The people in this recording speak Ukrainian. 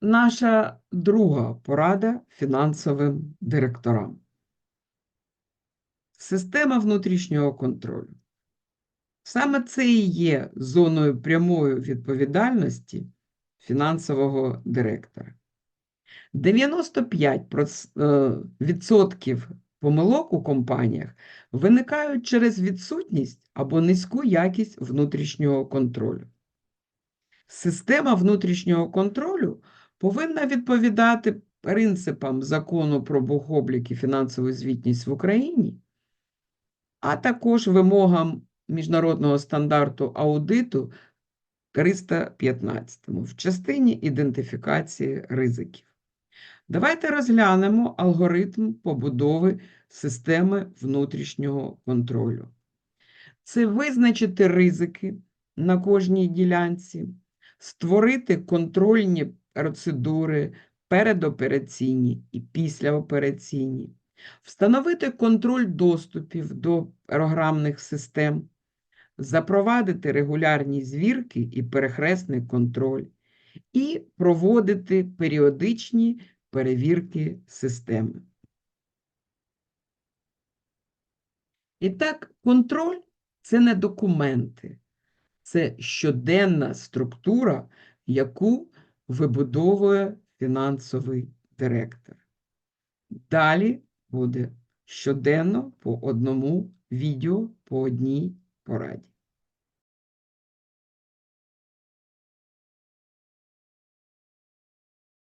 наша друга порада фінансовим директорам. Система внутрішнього контролю. Саме це і є зоною прямої відповідальності фінансового директора. 95% помилок у компаніях виникають через відсутність або низьку якість внутрішнього контролю. Система внутрішнього контролю повинна відповідати принципам закону про бухоблік і фінансову звітність в Україні, а також вимогам міжнародного стандарту аудиту 315 в частині ідентифікації ризиків. Давайте розглянемо алгоритм побудови системи внутрішнього контролю. Це визначити ризики на кожній ділянці, створити контрольні процедури передопераційні і післяопераційні, встановити контроль доступів до програмних систем, запровадити регулярні звірки і перехресний контроль, і проводити періодичні перевірки системи. І так, контроль це не документи, це щоденна структура, яку вибудовує фінансовий директор. Далі буде щоденно по одному відео по одній пораді.